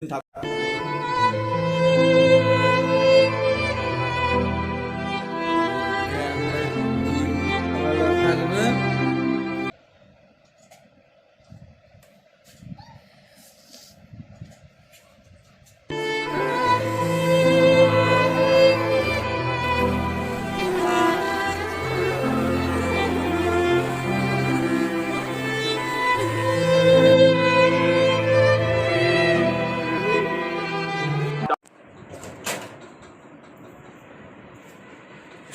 你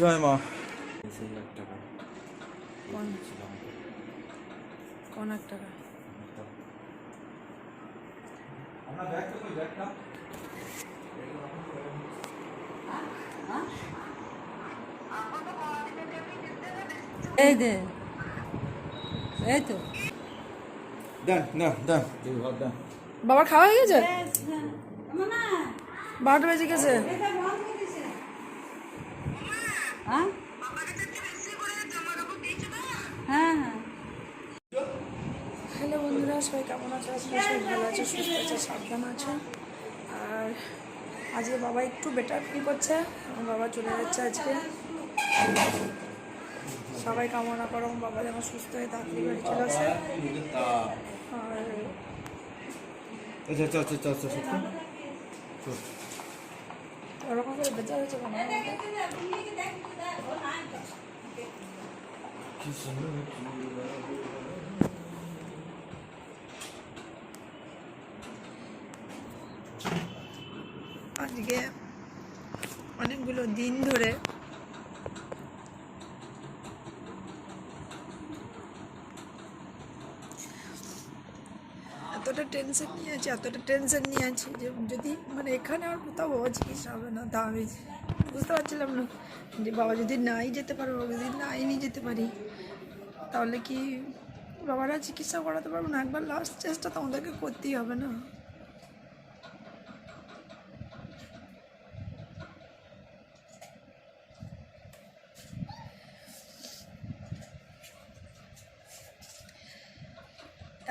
জয় মা। কোন? কোন টাকা? এই দে। এই তো। বাবার খাওয়া হয়ে গেছে? বারোটা বেজে গেছে। হ্যাঁ? হ্যাঁ হ্যাঁ। হ্যালো বন্ধুরা সবাই কেমন আছো? আজকে সবাই ভালো আছে সুস্থ আছে সাবধান আছে। আর আজকে বাবা একটু বেটার ফিল করছে। আমার বাবা চলে যাচ্ছে আজকে। সবাই কামনা করো বাবা যেন সুস্থ হয়ে তাড়াতাড়ি বাড়ি চলে আসে। আর আচ্ছা আচ্ছা আচ্ছা আচ্ছা আচ্ছা ওরকম করে বেঁচে হয়েছে আজকে অনেকগুলো দিন ধরে এতটা টেনশন নিয়ে আছি এতটা টেনশন নিয়ে আছি যে যদি মানে এখানে আর কোথাও বাবা চিকিৎসা হবে না, তা আমি বুঝতে পারছিলাম না যে বাবা যদি নাই যেতে পারো, বাবা যদি নাই নিয়ে যেতে পারি, তাহলে কি বাবারা চিকিৎসা করাতে পারব না? একবার লাস্ট চেষ্টা তো আমাদেরকে করতেই হবে না।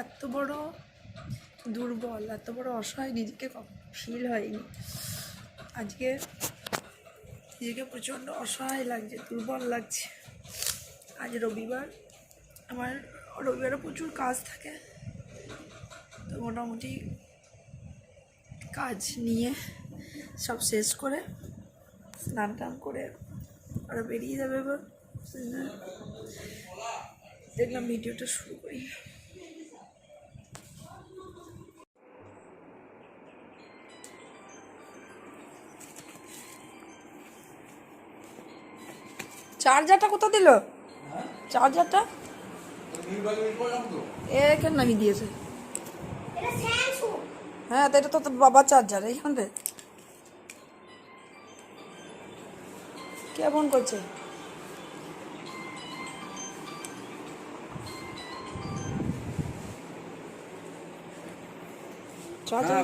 এত বড় দুর্বল, এত বড় অসহায় নিজেকে ফিল হয়নি। আজকে নিজেকে প্রচণ্ড অসহায় লাগছে, দুর্বল লাগছে। আজ রবিবার, আমার রবিবারে প্রচুর কাজ থাকে। তো মোটামুটি কাজ নিয়ে সব শেষ করে স্নান টান করে আরও বেরিয়ে যাবে এবার। দেখলাম ভিডিওটা শুরু করি। চার্জারটা কোথা দিল? চার্জারটা? এখানে নামিয়ে দিয়েছে? হ্যাঁ তো এটা তো তোর বাবার চার্জার এইখান থেকে। কে ফোন করছে? চার্জার?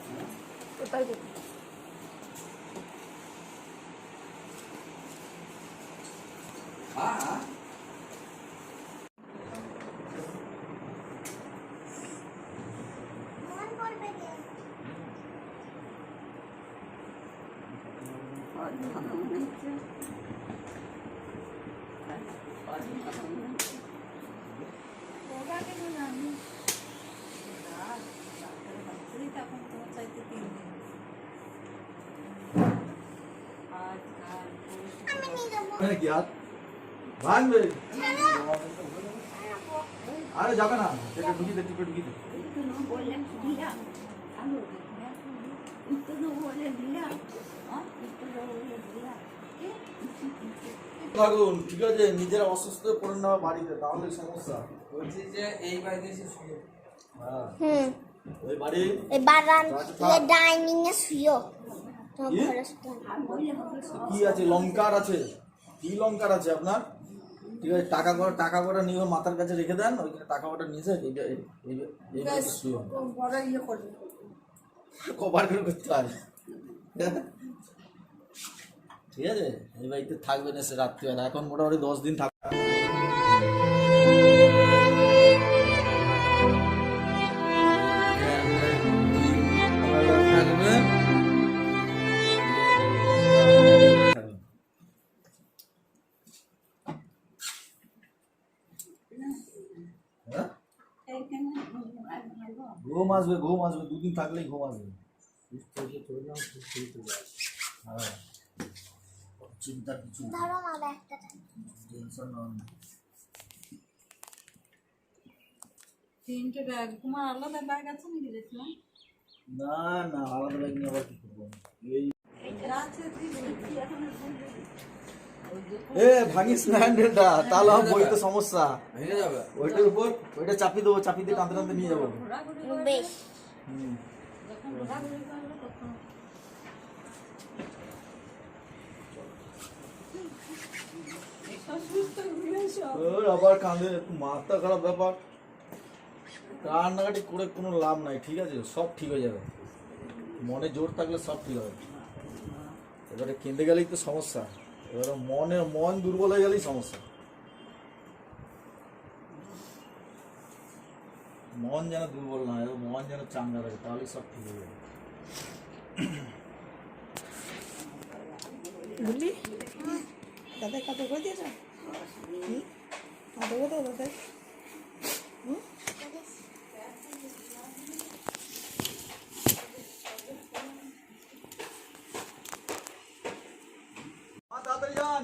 কোথায় কোথায় হ্যাঁ তখন তোমার চাইতে তিন দিন আজ কাল পরশু কি হাত? ভাঙবে? আরে যাবে না। ঢুকি দে টিপে ঢুকি দে। হ্যাঁ থাকুন ঠিক আছে নিজেরা অসুস্থ করে নেওয়া বাড়িতে তাহলে সমস্যা। বলছি যে এই বাড়িতে এসে শুয়ে। হ্যাঁ। ওই বাড়ি? এই বারান ডাইনিং এ শুয়ো। কি আছে? লঙ্কার আছে? লঙ্কার আছে আপনার। ঠিক আছে টাকা করে টাকা করে নিয়ে মাথার কাছে রেখে দেন ওইখানে টাকা কটা নিয়েছে যায় যে- এই- এই যে- এই বাড়িতে শুয়ে বড় ইয়ে কভার করে করতে হয়। ঠিক আছে? এই বাড়িতে থাকবেন এসে রাত্রিবেলা। এখন মোটামুটি দশ দিন থাক ঘুম আসবে ঘুম আসবে দুদিন থাকলেই ঘুম আসবে। হ্যাঁ। কিছু টেনশন তিনটে ব্যাগ। তোমার আলাদা ব্যাগ আছে নাকি দেখলাম? না না আলাদা ব্যাগ নিয়ে আবার কি করব? এই তুই এখন এ ভাঙিস না হ্যান্ডেলটা তাহলে আমার বইতে সমস্যা। ভেঙে যাবে। ওইটার উপর ওইটা চাপিয়ে দেবো চাপিয়ে দিয়ে টানতে টানতে নিয়ে যাব। বেশ। ওর আবার কাঁদে মাথা খারাপ ব্যাপার। কান্নাকাটি করে কোনো লাভ নাই ঠিক আছে? সব ঠিক হয়ে যাবে। মনে জোর থাকলে সব ঠিক হবে। এবারে কেঁদে গেলেই তো সমস্যা। এবারে মনে মন দুর্বল হয়ে গেলেই সমস্যা। মন যেন দুর্বল না হয় মন যেন চাঙ্গা থাকে তাহলে সব ঠিক হয়ে যাবে। বুঝলি দাদা কাতে করে দিয়েছ? করে দাও দাদা মা, তাড়াতাড়ি যান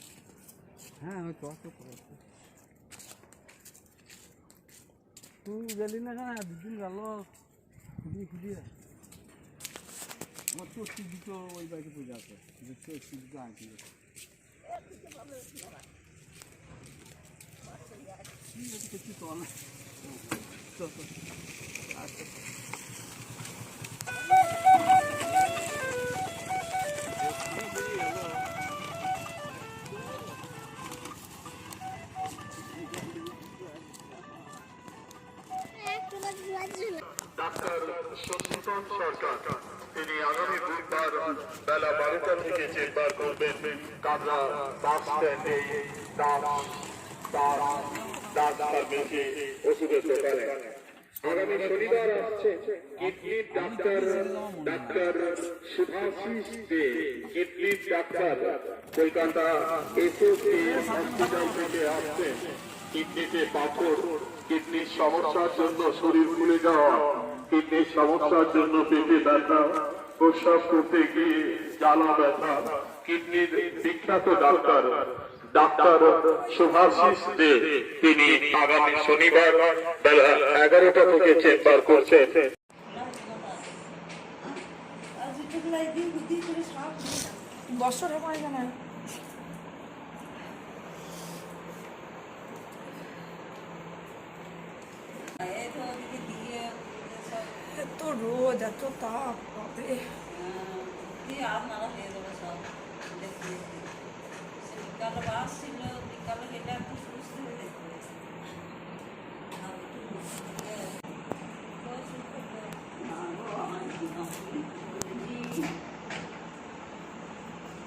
হ্যাঁ আমি তো অত তুই গেলি না কেন? দুদিন গেল। খুঁটিয়ে খুঁটিয়ে আমার তো তো ওই বাড়িতে পূজা আছে। দেখতে টিভি তো আঁকি কিছু তো না তো তো আচ্ছা আগামী শনিবার আসছে কিডনির ডাক্তার ডাক্তার সুভাষিস দে। কিডনির ডাক্তার কলকাতা এসএসসি হসপিটাল থেকে আসছেন। কিডনিতে পাথর, কিডনির সমস্যার জন্য শরীর ফুলে যাওয়া। কিডনির সমস্যার জন্য পেটে ব্যথা, প্রস্রাব করতে গিয়ে জ্বালা ব্যথা। কিডনির বিখ্যাত ডাক্তার ডাক্তার সুভাষিস দে, তিনি আগামী শনিবার বেলা এগারোটা থেকে চেম্বার করছেন। বছর হয় না এই তো ওদিকে দিয়ে সব এত রোদ এত তাপ বাপরে দিয়ে আর নাড়া দিয়ে দেবে সব দেখিয়ে সে বিকালে বাস ছিল বিকালে এটা একটু সুস্থ হয়ে দেখতে হয়েছে আর একটু ওই সুস্থ করে। না গো, আমার কি না। জি।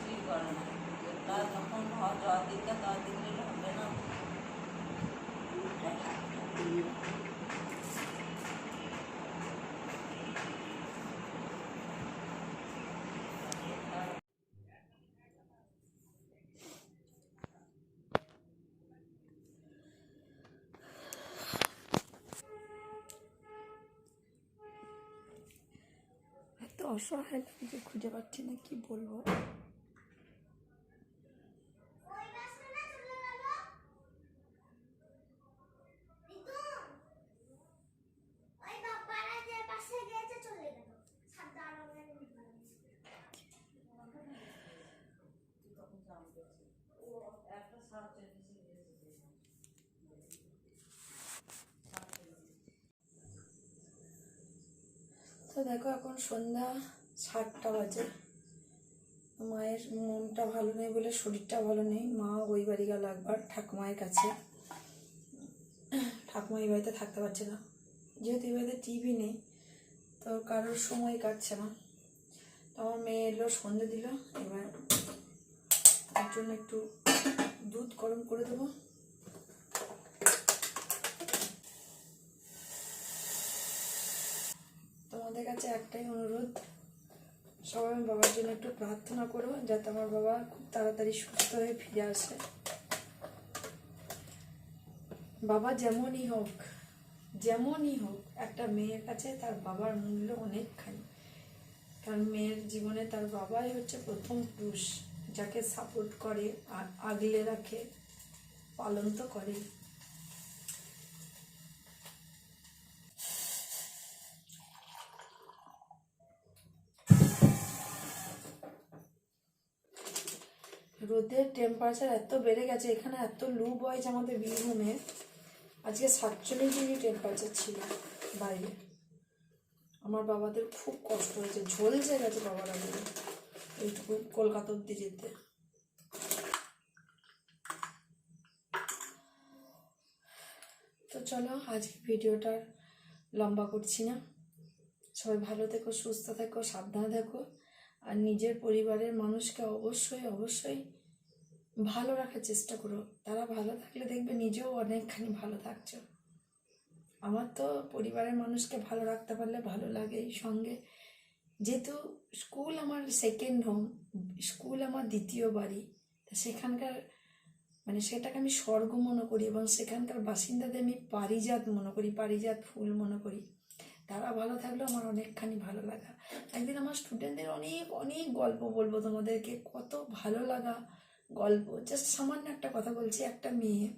জি করে না। যেটা যখন হয় জ্বর দিতে তার দিলে হবে না অসহায় লাগছে খুঁজে পাচ্ছি না কি বলব ওই বাবারা যে পাশে গিয়েছে চলে গেল সাদা রঙের একটা সাবজেক্ট দিয়েছে তো দেখো এখন সন্ধ্যা সাতটা বাজে। মায়ের মনটা ভালো নেই বলে শরীরটা ভালো নেই। মা ওই বাড়ি গেল একবার ঠাকুমায়ের কাছে। ঠাকুমা এই বাড়িতে থাকতে পারছে না। যেহেতু এই বাড়িতে টিভি নেই, তো কারোর সময় কাটছে না। তো আমার মেয়ে এলো, সন্ধে দিল। এবার তার জন্য একটু দুধ গরম করে দেবো তোমাদের কাছে একটাই অনুরোধ, সবাই আমার বাবার জন্য একটু প্রার্থনা করো যাতে আমার বাবা খুব তাড়াতাড়ি সুস্থ হয়ে ফিরে আসে। বাবা যেমনই হোক যেমনই হোক, একটা মেয়ের কাছে তার বাবার মূল্য অনেকখানি। কারণ মেয়ের জীবনে তার বাবাই হচ্ছে প্রথম পুরুষ, যাকে সাপোর্ট করে আগলে রাখে, পালন তো করেই। রোদের টেম্পারেচার এত বেড়ে গেছে, এখানে এত লু বয়স আমাদের বীরভূমে আজকে সাতচল্লিশ ডিগ্রি টেম্পারেচার ছিল বাইরে। আমার বাবাদের খুব কষ্ট হয়েছে ঝলসে গেছে বাবারা বলে, এইটুকু কলকাতা অব্দি যেতে। তো চলো আজকে ভিডিওটা লম্বা করছি না। সবাই ভালো থেকো, সুস্থ থেকো, সাবধানে থেকো। আর নিজের পরিবারের মানুষকে অবশ্যই অবশ্যই ভালো রাখার চেষ্টা করো। তারা ভালো থাকলে দেখবে নিজেও অনেকখানি ভালো থাকছো। আমার তো পরিবারের মানুষকে ভালো রাখতে পারলে ভালো লাগে সঙ্গে। যেহেতু স্কুল আমার সেকেন্ড হোম স্কুল আমার দ্বিতীয় বাড়ি, তা সেখানকার মানে সেটাকে আমি স্বর্গ মনে করি এবং সেখানকার বাসিন্দাদের আমি পারিজাত মনে করি, পারিজাত ফুল মনে করি। তারা ভালো থাকলেও আমার অনেকখানি ভালো লাগা। একদিন আমার স্টুডেন্টদের অনেক অনেক গল্প বলব তোমাদেরকে। কত ভালো লাগা গল্প। জাস্ট সামান্য একটা কথা বলছি, একটা মেয়ে,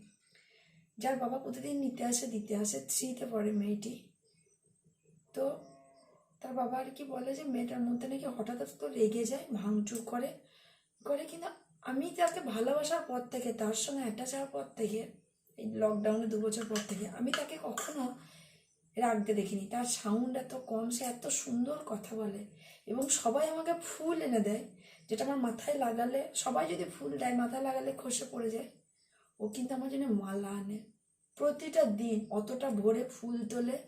যার বাবা প্রতিদিন নিতে আসে, দিতে আসে থ্রিতে পড়ে মেয়েটি। তো তার বাবা আর কি বলে যে, মেয়েটার মধ্যে নাকি হঠাৎ তো রেগে যায়, ভাঙচুর করে করে কিন্তু আমি তাকে ভালোবাসার পর থেকে, তার সঙ্গে অ্যাটাচ হওয়ার পর থেকে, এই লকডাউনে দু বছর পর থেকে, আমি তাকে কখনো রাখতে দেখিনি। তার সাউন্ড এত কম, সে এত সুন্দর কথা বলে এবং সবাই আমাকে ফুল এনে দেয়, যেটা আমার মাথায় লাগালে, সবাই যদি ফুল দেয়, মাথায় লাগালে খসে পড়ে যায়। ও কিন্তু আমার জন্য মালা আনে। প্রতিটা দিন অতটা ভোরে ফুল তোলে,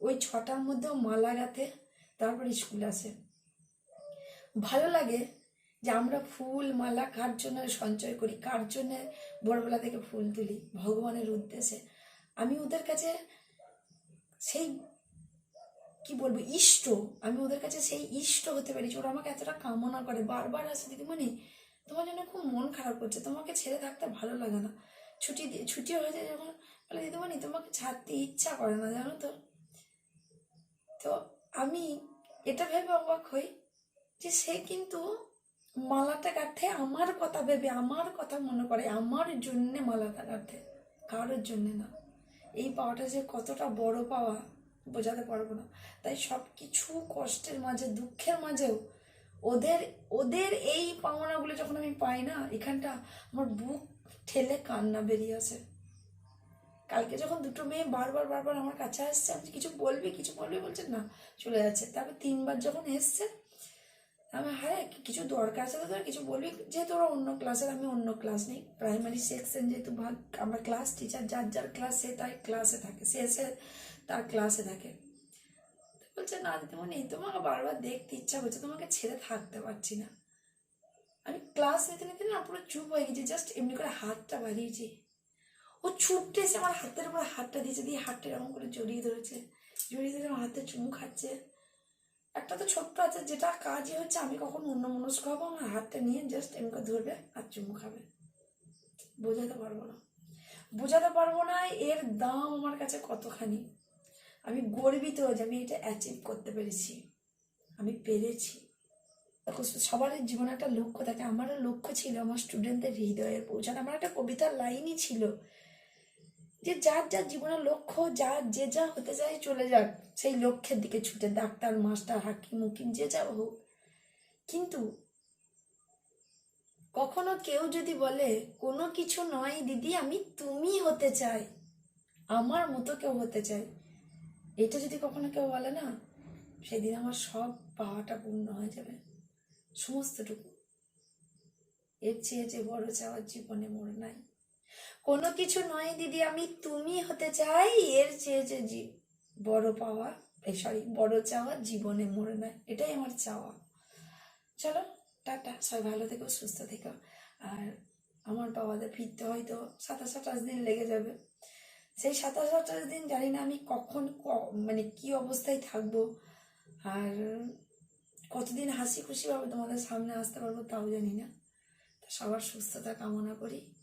ওই ছটার মধ্যেও মালা গাঁথে, তারপর স্কুল আসে। ভালো লাগে যে আমরা ফুল, মালা কার জন্য সঞ্চয় করি, কার জন্য ভোরবেলা থেকে ফুল তুলি, ভগবানের উদ্দেশ্যে। আমি ওদের কাছে সেই, কি বলব, ইষ্ট। আমি ওদের কাছে সেই ইষ্ট হতে পারি ওরা আমাকে এতটা কামনা করে। বারবার আসে, দিদিমণি, তোমার জন্য খুব মন খারাপ করছে। তোমাকে ছেড়ে থাকতে ভালো লাগে না। ছুটি ছুটি হয়ে যায় যখন, বলে, দিদিমণি, তোমাকে ছাড়তে ইচ্ছা করে না, জানো তো? তো আমি এটা ভেবে অবাক হই যে সে কিন্তু মালাটা গাঁথে আমার কথা ভেবে, আমার কথা মনে করে, আমার জন্যে মালাটা গাঁথে কারোর জন্যে না। এই পাওয়াটা যে কতটা বড় পাওয়া বোঝাতে পারব না। তাই সব কিছু কষ্টের মাঝে, দুঃখের মাঝেও ওদের ওদের এই পাওনাগুলো যখন আমি পাই না, এখানটা আমার বুক ঠেলে কান্না বেরিয়ে আসে। কালকে যখন দুটো মেয়ে বারবার বারবার আমার কাছে আসছে, আমি কিছু বলবি কিছু বলবি বলছে, না, চলে যাচ্ছে। তারপর তিনবার যখন এসছে আমি হ্যাঁ কিছু দরকার আছে তোদের? কিছু বলবি? যেহেতু ওরা অন্য ক্লাসের, আমি অন্য ক্লাস নেই। প্রাইমারি সেকশন যেহেতু ভাগ, আমরা ক্লাস টিচার যার যার ক্লাস সে তাই ক্লাসে থাকে। সে সে তার ক্লাসে থাকে। বলছে, না দিদিমণি তোমাকে বারবার দেখতে ইচ্ছা করছে, তোমাকে ছেড়ে থাকতে পারছি না। আমি ক্লাস নিতে নিতে না পুরো চুপ হয়ে গেছি জাস্ট এমনি করে হাতটা বাড়িয়েছি। ও ছুটতে এসে আমার হাতের উপর হাতটা দিয়েছে, দিয়ে হাতটা এরকম করে জড়িয়ে ধরেছে, জড়িয়ে ধরে আমার হাতে চুমু খাচ্ছে। একটা তো ছোট্ট আছে, যেটা কাজই হচ্ছে, আমি কখন অন্য মনস্ক হব আমার হাতটা নিয়ে জাস্ট এমনি ধরবে আর চুমু খাবে। বোঝাতে পারব না। বোঝাতে পারব না এর দাম আমার কাছে কতখানি। আমি গর্বিত যে আমি এটা অ্যাচিভ করতে পেরেছি। আমি পেরেছি। সবার জীবনে একটা লক্ষ্য থাকে। আমারও লক্ষ্য ছিল, আমার স্টুডেন্টদের হৃদয়ে পৌঁছানো। আমার একটা কবিতার লাইনই ছিল যে যার যার জীবনের লক্ষ্য, যার যে যা হতে চায় চলে যাক, সেই লক্ষ্যের দিকে ছুটে, ডাক্তার, মাস্টার, হাকিম উকিম যে যা হোক। কিন্তু কখনো কেউ যদি বলে, কোনো কিছু নয় দিদি, আমি তুমি হতে চাই, আমার মতো কেউ হতে চাই। এটা যদি কখনো কেউ বলে না, সেদিন আমার সব পাওয়াটা পূর্ণ হয়ে যাবে। সমস্তটুকু। এর চেয়ে যে বড় চাওয়ার জীবনে মোর নাই। কোনো কিছু নয় দিদি, আমি তুমি হতে চাই, এর চেয়ে যে বড় পাওয়া, এই সরি বড় চাওয়া জীবনে মরে নাই এটাই আমার চাওয়া। চলো, টাটা, সবাই ভালো থেকো, সুস্থ থেকো। আর আমার বাবাদের ফিরতে হয়তো সাতাশ আঠাশ দিন লেগে যাবে। সেই সাতাশ আঠাশ দিন জানি না আমি কখন মানে কি অবস্থায় থাকব। আর কতদিন হাসি খুশিভাবে তোমাদের সামনে আসতে পারব তাও জানি না। সবার সুস্থতা কামনা করি।